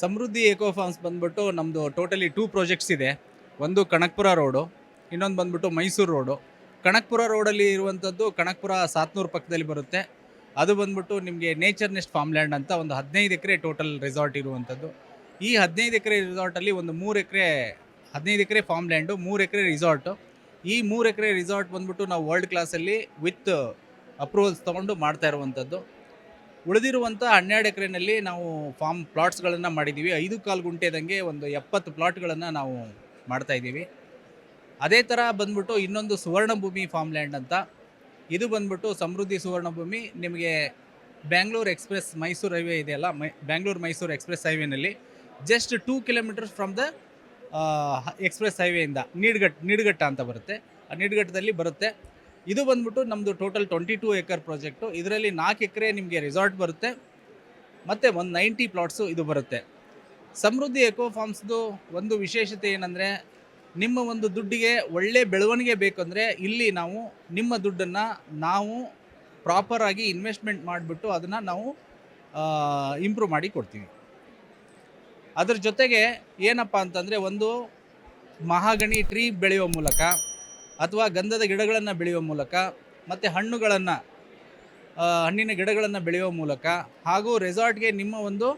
ಸಮೃದ್ಧಿ ಏಕೋ ಫಾರ್ಮ್ಸ್ ಬಂದ್ಬಿಟ್ಟು ನಮ್ಮದು ಟೋಟಲಿ ಟೂ ಪ್ರಾಜೆಕ್ಟ್ಸ್ ಇದೆ. ಒಂದು ಕಣಕ್ಪುರ ರೋಡು ಇನ್ನೊಂದು ಬಂದ್ಬಿಟ್ಟು ಮೈಸೂರು ರೋಡು ಕಣಕ್ಪುರ ರೋಡಲ್ಲಿ ಇರುವಂಥದ್ದು ಕಣಕ್ಪುರ ಸಾತ್ನೂರು ಪಕ್ಕದಲ್ಲಿ ಬರುತ್ತೆ. ಅದು ಬಂದ್ಬಿಟ್ಟು ನಿಮಗೆ ನೇಚರ್ ನೆಸ್ಟ್ ಫಾರ್ಮ್ ಲ್ಯಾಂಡ್ ಅಂತ ಒಂದು ಹದಿನೈದು ಎಕರೆ ಟೋಟಲ್ ರೆಸಾರ್ಟ್ ಇರುವಂಥದ್ದು ಈ ಹದಿನೈದು ಎಕರೆ ರೆಸಾರ್ಟಲ್ಲಿ ಒಂದು ಮೂರು ಎಕರೆ, ಹದಿನೈದು ಎಕರೆ ಫಾರ್ಮ್ ಲ್ಯಾಂಡು ಮೂರು ಎಕರೆ ರಿಸಾರ್ಟು ಈ ಮೂರು ಎಕರೆ ರಿಸಾರ್ಟ್ ಬಂದ್ಬಿಟ್ಟು ನಾವು ವರ್ಲ್ಡ್ ಕ್ಲಾಸಲ್ಲಿ ವಿತ್ ಅಪ್ರೂವಲ್ಸ್ ತೊಗೊಂಡು ಮಾಡ್ತಾ ಇರುವಂಥದ್ದು ಉಳಿದಿರುವಂಥ ಹನ್ನೆರಡು ಎಕರೆನಲ್ಲಿ ನಾವು ಫಾರ್ಮ್ ಪ್ಲಾಟ್ಸ್ಗಳನ್ನು ಮಾಡಿದ್ದೀವಿ. ಐದು ಕಾಲು ಗುಂಟೆದಂಗೆ ಒಂದು ಎಪ್ಪತ್ತು ಪ್ಲಾಟ್ಗಳನ್ನು ನಾವು ಮಾಡ್ತಾ ಇದ್ದೀವಿ. ಅದೇ ಥರ ಬಂದ್ಬಿಟ್ಟು ಇನ್ನೊಂದು ಸುವರ್ಣಭೂಮಿ ಫಾರ್ಮ್ ಲ್ಯಾಂಡ್ ಅಂತ. ಇದು ಬಂದ್ಬಿಟ್ಟು ಸಮೃದ್ಧಿ ಸುವರ್ಣಭೂಮಿ. ನಿಮಗೆ ಬ್ಯಾಂಗ್ಳೂರು ಎಕ್ಸ್ಪ್ರೆಸ್ ಮೈಸೂರು ಹೈವೇ ಇದೆಯಲ್ಲ, ಮೈ, Bangalore Mysuru express ಹೈವೇನಲ್ಲಿ just two kilometres from the express ಹೈವೇಯಿಂದ Nidaghatta, Nidaghatta ಅಂತ ಬರುತ್ತೆ. ಆ ನೀಡ್ಗಟ್ಟದಲ್ಲಿ ಬರುತ್ತೆ. ಇದು ಬಂದ್ಬಿಟ್ಟು ನಮ್ಮದು total twenty two acre project ಇದರಲ್ಲಿ ನಾಲ್ಕು ಎಕರೆ ನಿಮಗೆ ರೆಸಾರ್ಟ್ ಬರುತ್ತೆ. ಮತ್ತು ಒಂದು ನೈಂಟಿ ಪ್ಲಾಟ್ಸು ಇದು ಬರುತ್ತೆ. ಸಮೃದ್ಧಿ ಎಕೋ ಫಾರ್ಮ್ಸ್ದು ಒಂದು ವಿಶೇಷತೆ ಏನಂದರೆ, ನಿಮ್ಮ ಒಂದು ದುಡ್ಡಿಗೆ ಒಳ್ಳೆ ಬೆಳವಣಿಗೆ ಬೇಕಂದರೆ ಇಲ್ಲಿ ನಾವು ನಿಮ್ಮ ದುಡ್ಡನ್ನು ನಾವು ಪ್ರಾಪರಾಗಿ ಇನ್ವೆಸ್ಟ್ಮೆಂಟ್ ಮಾಡಿಬಿಟ್ಟು ಅದನ್ನು ನಾವು ಇಂಪ್ರೂವ್ ಮಾಡಿ ಕೊಡ್ತೀವಿ. ಅದ್ರ ಜೊತೆಗೆ ಏನಪ್ಪ ಅಂತಂದರೆ ಒಂದು ಮಹಾಗಣಿ ಟ್ರೀ ಬೆಳೆಯುವ ಮೂಲಕ ಅಥವಾ ಗಂಧದ ಗಿಡಗಳನ್ನು ಬೆಳೆಯುವ ಮೂಲಕ ಮತ್ತು ಹಣ್ಣುಗಳನ್ನು ಹಣ್ಣಿನ ಗಿಡಗಳನ್ನು ಬೆಳೆಯುವ ಮೂಲಕ ಹಾಗೂ ರೆಸಾರ್ಟ್ಗೆ ನಿಮ್ಮ ಒಂದು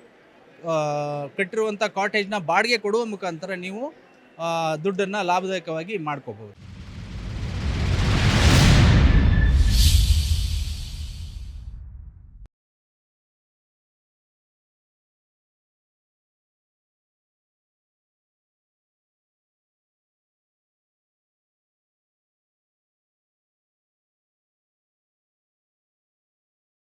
ಕಟ್ಟಿರುವಂಥ ಕಾಟೇಜ್ನ ಬಾಡಿಗೆ ಕೊಡುವ ಮುಖಾಂತರ ನೀವು ದುಡ್ಡನ್ನು ಲಾಭದಾಯಕವಾಗಿ ಮಾಡ್ಕೋಬೋದು